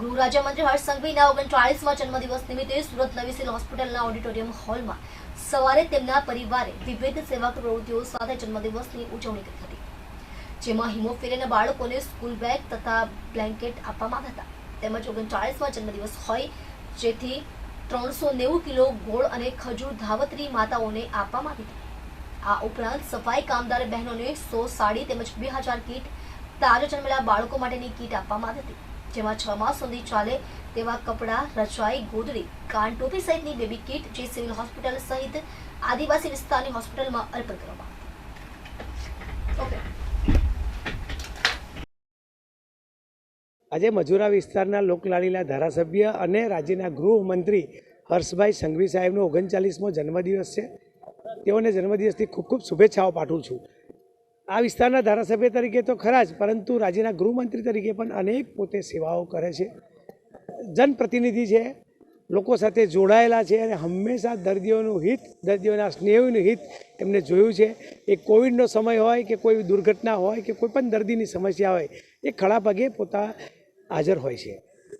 ગૃહ રાજ્યમંત્રી હર્ષ સંઘવીના ઓગણચાળીસમાં જન્મદિવસ નિમિત્તે સુરત નવી સિવિલ હોસ્પિટલના ઓડિટોરિયમ હોલમાં સવારે તેમના પરિવારે વિવિધ સેવા પ્રવૃત્તિઓ સાથે જન્મદિવસની ઉજવણી કરી હતી, જેમાં હિમોફિલિયાના બાળકોને સ્કૂલ બેગ તથા બ્લેન્કેટ આપવામાં આવ્યા હતા. તેમજ ઓગણચાળીસમાં જન્મદિવસ હોય જેથી ત્રણસો નેવું કિલો ગોળ અને ખજૂર ધાવત્રી માતાઓને આપવામાં આવી હતી. આ ઉપરાંત સફાઈ કામદાર બહેનોને સો સાડી તેમજ બે હજાર કીટ, તાજા જન્મેલા બાળકો માટેની કીટ આપવામાં આવી હતી. જેમાં છ માસ સુધી ચાલે તેવા કપડાં, રજાઈ ગોદડી કાન ટોપી સહિતની બેબી કીટ જે સિવિલ હોસ્પિટલ સહિત આદિવાસી વિસ્તારની હોસ્પિટલમાં અર્પણ કરવામાં આજે મજૂરા વિસ્તારના લોકલાડીલા ધારાસભ્ય અને રાજ્યના ગૃહમંત્રી હર્ષભાઈ સંઘવી સાહેબનો ઓગણચાલીસમો જન્મદિવસ છે. તેઓને જન્મદિવસથી ખૂબ ખૂબ શુભેચ્છાઓ પાઠવું છું. આ વિસ્તારના ધારાસભ્ય તરીકે તો ખરા જ, પરંતુ રાજ્યના ગૃહમંત્રી તરીકે પણ અનેક પોતે સેવાઓ કરે છે. જનપ્રતિનિધિ છે, લોકો સાથે જોડાયેલા છે અને હંમેશા દર્દીઓનું હિત, દર્દીઓના સ્નેહનું હિત એમને જોયું છે. એ કોવિડનો સમય હોય કે કોઈ દુર્ઘટના હોય કે કોઈ પણ દર્દીની સમસ્યા હોય, એ ખડા પગે પોતા હાજર હોય છે.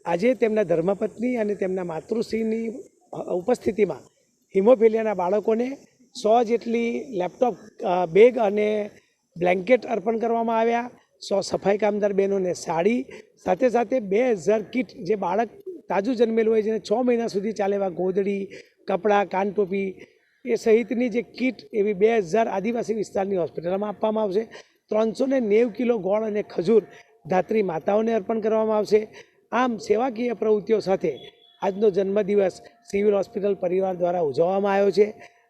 આજે તેમના ધર્મપત્ની અને તેમના માતૃશ્રીની ઉપસ્થિતિમાં હિમોફિલિયાના બાળકોને સો જેટલી લેપટોપ બેગ અને બ્લેન્કેટ અર્પણ કરવામાં આવ્યા. સો સફાઈ કામદાર બહેનોને સાડી, સાથે સાથે બે હજાર કીટ જે બાળક તાજું જન્મેલું હોય જેને છ મહિના સુધી ચાલે એવા ગોદડી, કપડાં, કાનટોપી એ સહિતની જે કીટ એવી બે હજાર આદિવાસી વિસ્તારની હોસ્પિટલમાં આપવામાં આવશે. ત્રણસો ને નેવું કિલો ગોળ અને ખજૂર ધાત્રી માતાઓને અર્પણ કરવામાં આવશે. આમ સેવાકીય પ્રવૃત્તિઓ સાથે આજનો જન્મદિવસ સિવિલ હોસ્પિટલ પરિવાર દ્વારા ઉજવવામાં આવ્યો છે.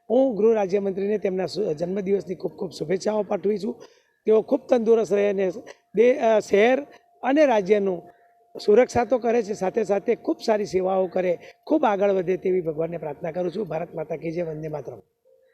હું ગૃહ રાજ્યમંત્રીને તેમના જન્મદિવસની ખૂબ ખૂબ શુભેચ્છાઓ પાઠવી છું. તેઓ ખૂબ તંદુરસ્ત રહે અને શહેર અને રાજ્યનું સુરક્ષા તો કરે છે, સાથે સાથે ખૂબ સારી સેવાઓ કરે, ખૂબ આગળ વધે તેવી ભગવાનને પ્રાર્થના કરું છું. ભારત માતા કી જય, વંદે માતરમ.